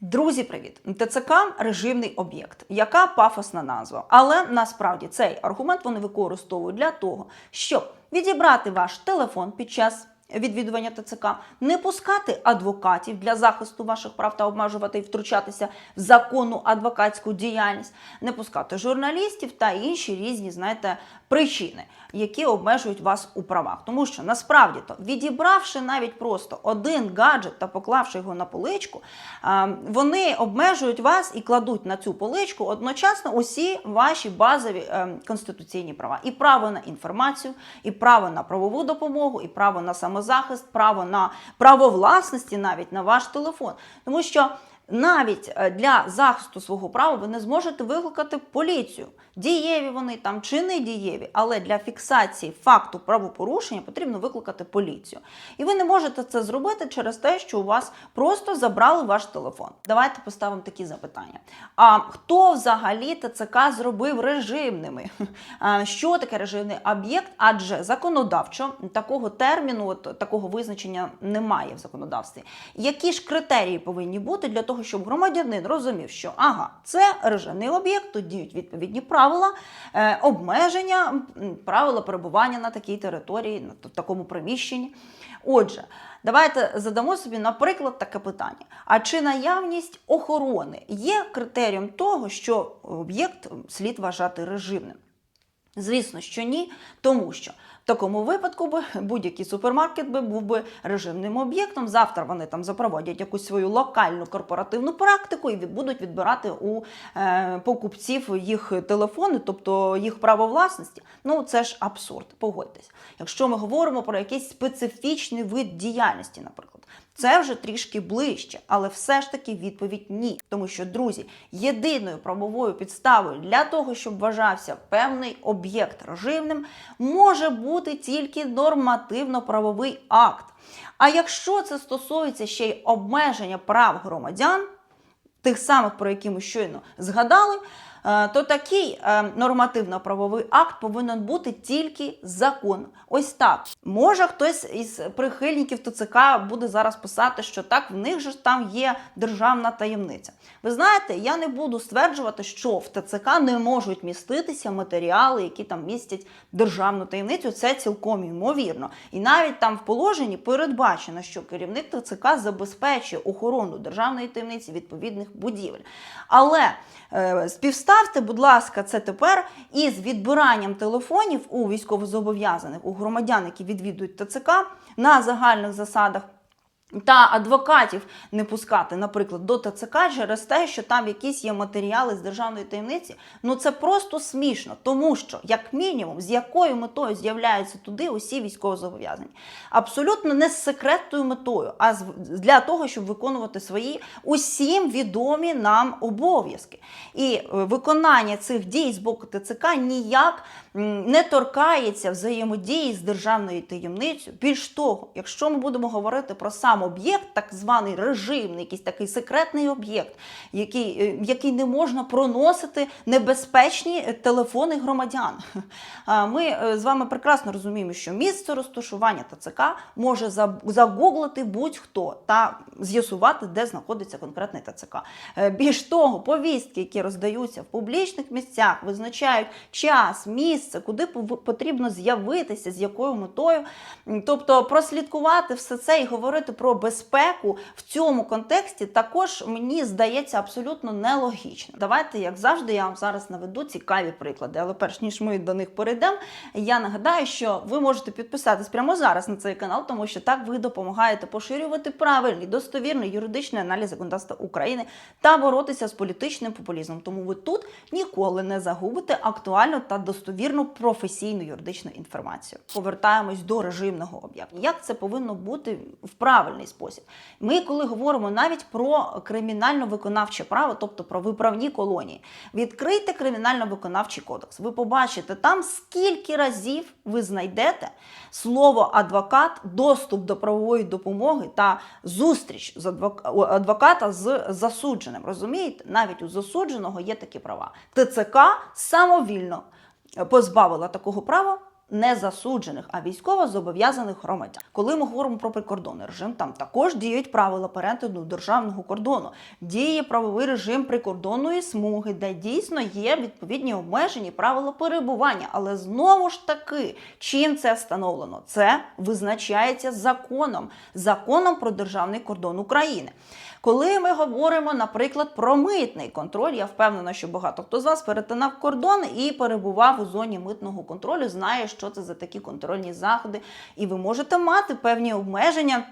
Друзі, привіт! ТЦК режимний об'єкт. Яка пафосна назва? Але насправді цей аргумент вони використовують для того, щоб відібрати ваш телефон під час відвідування ТЦК, не пускати адвокатів для захисту ваших прав та обмежувати і втручатися в законну адвокатську діяльність, не пускати журналістів та інші різні, знаєте, причини, які обмежують вас у правах. Тому що насправді то відібравши навіть просто один гаджет та поклавши його на поличку, вони обмежують вас і кладуть на цю поличку одночасно усі ваші базові е, конституційні права: і право на інформацію, і право на правову допомогу, і право на самозахист, право на право власності навіть на ваш телефон. Тому що навіть е, для захисту свого права ви не зможете викликати поліцію. Дієві вони там чи не дієві, але для фіксації факту правопорушення потрібно викликати поліцію. І ви не можете це зробити через те, що у вас просто забрали ваш телефон. Давайте поставимо такі запитання. А хто взагалі ТЦК зробив режимними? Що таке режимний об'єкт? Адже законодавчо такого терміну, от, такого визначення немає в законодавстві. Які ж критерії повинні бути для того, щоб громадянин розумів, що ага, це режимний об'єкт, тут діють відповідні правила, е, обмеження, правила перебування на такій території, на такому приміщенні. Отже, давайте задамо собі, наприклад, таке питання: а чи наявність охорони є критерієм того, що об'єкт слід вважати режимним? Звісно, що ні, тому що такому випадку би будь-який супермаркет би був би режимним об'єктом. Завтра вони там запроводять якусь свою локальну корпоративну практику і будуть відбирати у е, покупців їх телефони, тобто їх право власності. Ну це ж абсурд. Погодьтесь. Якщо ми говоримо про якийсь специфічний вид діяльності, наприклад. Це вже трішки ближче, але все ж таки відповідь ні. Тому що, друзі, єдиною правовою підставою для того, щоб вважався певний об'єкт режимним, може бути тільки нормативно-правовий акт. А якщо це стосується ще й обмеження прав громадян, тих самих, про які ми щойно згадали, то такий е, нормативно-правовий акт повинен бути тільки закон. Ось так. Може хтось із прихильників ТЦК буде зараз писати, що так, в них же там є державна таємниця. Ви знаєте, я не буду стверджувати, що в ТЦК не можуть міститися матеріали, які там містять державну таємницю. Це цілком ймовірно. І навіть там в положенні передбачено, що керівник ТЦК забезпечує охорону державної таємниці відповідних будівель. Але е, співставте, будь ласка, це тепер із відбиранням телефонів у військовозобов'язаних, у громадян, які відвідують ТЦК на загальних засадах. Та адвокатів не пускати, наприклад, до ТЦК через те, що там якісь є матеріали з державної таємниці. Ну це просто смішно, тому що, як мінімум, з якою метою з'являються туди усі військовозобов'язані? Абсолютно не з секретною метою, а для того, щоб виконувати свої усім відомі нам обов'язки. І е, виконання цих дій з боку ТЦК ніяк не торкається взаємодії з державною таємницею. Більш того, якщо ми будемо говорити про сам об'єкт, так званий режимний, якийсь такий секретний об'єкт, який, е, який не можна проносити небезпечні е, телефони громадян. Ми е, з вами прекрасно розуміємо, що місце розташування ТЦК може загуглити будь-хто та з'ясувати, де знаходиться конкретний ТЦК. Більш того, повістки, які роздаються в публічних місцях, визначають час, місце, куди потрібно з'явитися, з якою метою. Тобто прослідкувати все це і говорити про безпеку в цьому контексті також мені здається абсолютно нелогічно. Давайте, як завжди, я вам зараз наведу цікаві приклади. Але перш ніж ми до них перейдемо, я нагадаю, що ви можете підписатись прямо зараз на цей канал, тому що так ви допомагаєте поширювати правильний, достовірний юридичний аналіз законодавства України та боротися з політичним популізмом. Тому ви тут ніколи не загубите актуальну та достовірну професійну юридичну інформацію. Повертаємось до режимного об'єкту. Як це повинно бути в правильний спосіб? Ми, коли говоримо навіть про кримінально-виконавче право, тобто про виправні колонії, відкрийте кримінально-виконавчий кодекс. Ви побачите там, скільки разів ви знайдете слово адвокат, доступ до правової допомоги та зустріч з адвок- адвоката з засудженим. Розумієте, навіть у засудженого є такі права. ТЦК самовільно позбавила такого права не засуджених, а військово зобов'язаних громадян. Коли ми говоримо про прикордонний режим, там також діють правила перетину державного кордону, діє правовий режим прикордонної смуги, де дійсно є відповідні обмежені правила перебування. Але знову ж таки, чим це встановлено? Це визначається законом, законом про державний кордон України. Коли ми говоримо, наприклад, про митний контроль, я впевнена, що багато хто з вас перетинав кордон і перебував у зоні митного контролю, знає, що це за такі контрольні заходи, і ви можете мати певні обмеження.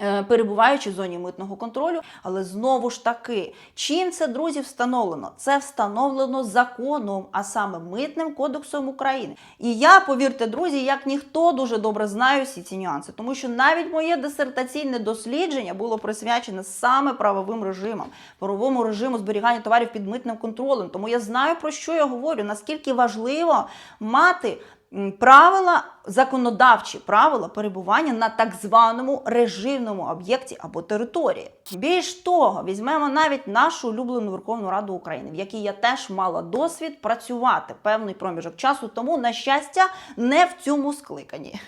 е, Перебуваючи в зоні митного контролю, але знову ж таки, чим це друзі встановлено? Це встановлено законом, а саме митним кодексом України. І я, повірте, друзі, як ніхто дуже добре знаю всі ці нюанси, тому що навіть моє дисертаційне дослідження було присвячене саме правовим режимам, правовому режиму зберігання товарів під митним контролем. Тому я знаю про що я говорю, наскільки важливо мати. Правила законодавчі правила перебування на так званому режимному об'єкті або території. Більш того, візьмемо навіть нашу улюблену Верховну Раду України, в якій я теж мала досвід працювати певний проміжок часу, тому на щастя не в цьому скликанні.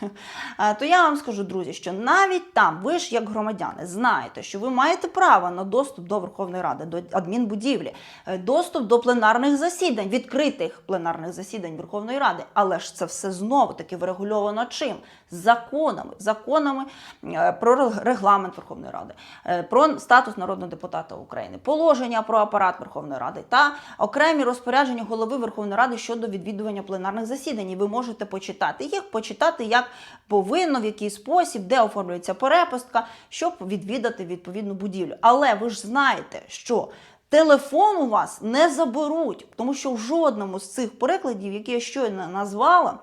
Е, То я вам скажу, друзі, що навіть там ви ж як громадяни знаєте, що ви маєте право на доступ до Верховної Ради, до адмінбудівлі, е, доступ до пленарних засідань, відкритих пленарних засідань Верховної Ради, але ж це все знову таки врегульовано чим? Законами, законами е, про регламент Верховної Ради, е, про статус народного депутата України, положення про апарат Верховної Ради та окремі розпорядження голови Верховної Ради щодо відвідування пленарних засідань. Ви можете почитати їх, почитати як повинно, в який спосіб, де оформлюється перепустка, щоб відвідати відповідну будівлю. Але ви ж знаєте, що телефон у вас не заберуть, тому що в жодному з цих прикладів, які я щойно назвала,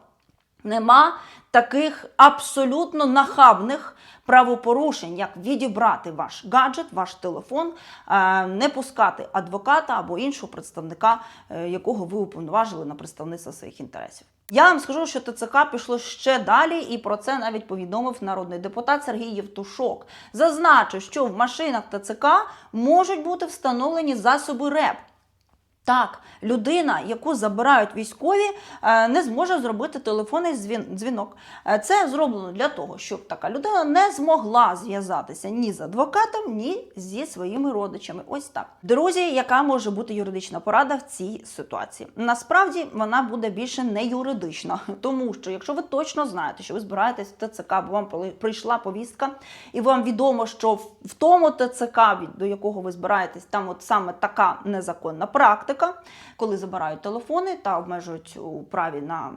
нема таких абсолютно нахабних правопорушень, як відібрати ваш гаджет, ваш телефон, е, не пускати адвоката або іншого представника, е, якого ви уповноважили на представництво своїх інтересів. Я вам скажу, що ТЦК пішло ще далі, і про це навіть повідомив народний депутат Сергій Євтушок. Зазначив, що в машинах ТЦК можуть бути встановлені засоби РЕП. Так, людина, яку забирають військові, е, не зможе зробити телефонний дзвінок. Е, Це зроблено для того, щоб така людина не змогла зв'язатися ні з адвокатом, ні зі своїми родичами. Ось так. Друзі, яка може бути юридична порада в цій ситуації? Насправді вона буде більше не юридична, тому що якщо ви точно знаєте, що ви збираєтесь в ТЦК, бо вам прийшла повістка, і вам відомо, що в тому ТЦК, до якого ви збираєтесь, там от саме така незаконна практика, коли забирають телефони та обмежують у праві на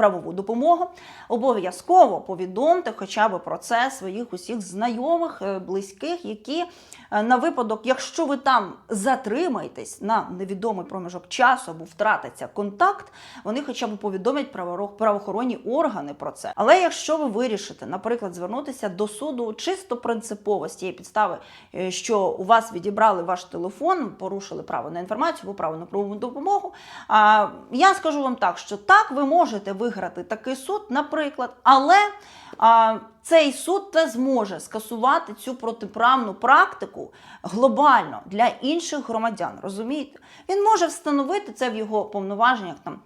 правову допомогу, обов'язково повідомте хоча б про це своїх усіх знайомих, е, близьких, які е, на випадок, якщо ви там затримаєтесь на невідомий проміжок часу або втратиться контакт, вони хоча б повідомлять правоохоронні органи про це. Але якщо ви вирішите, наприклад, звернутися до суду чисто принципово з тієї підстави, е, що у вас відібрали ваш телефон, порушили право на інформацію або право на правову допомогу. А я скажу вам так, що так ви можете виграти такий суд, наприклад, але а, цей суд те зможе скасувати цю протиправну практику глобально для інших громадян. Розумієте? Він може встановити це в його повноваженнях там.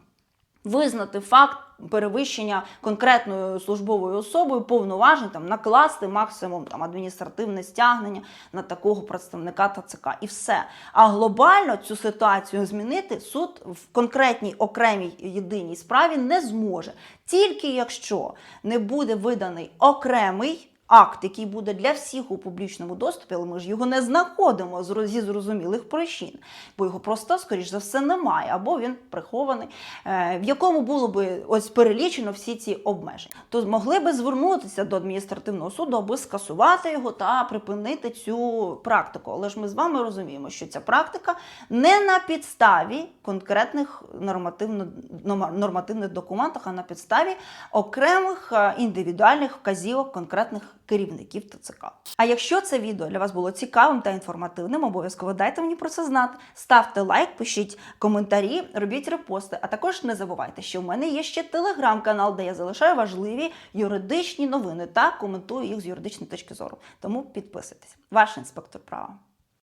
Визнати факт перевищення конкретною службовою особою повноважень, там накласти максимум там адміністративне стягнення на такого представника ТЦК і все. А глобально цю ситуацію змінити суд в конкретній окремій єдиній справі не зможе, тільки якщо не буде виданий окремий. Акт, який буде для всіх у публічному доступі, але ми ж його не знаходимо зі зрозумілих причин, бо його просто, скоріш за все, немає, або він прихований, е, в якому було би ось перелічено всі ці обмеження. То могли би звернутися до адміністративного суду, аби скасувати його та припинити цю практику. Але ж ми з вами розуміємо, що ця практика не на підставі конкретних нормативно, нормативних документах, а на підставі окремих е, індивідуальних вказівок конкретних керівників ТЦК. А якщо це відео для вас було цікавим та інформативним, обов'язково дайте мені про це знати. Ставте лайк, пишіть коментарі, робіть репости. А також не забувайте, що в мене є ще телеграм-канал, де я залишаю важливі юридичні новини та коментую їх з юридичної точки зору. Тому підписуйтесь. Ваш інспектор права.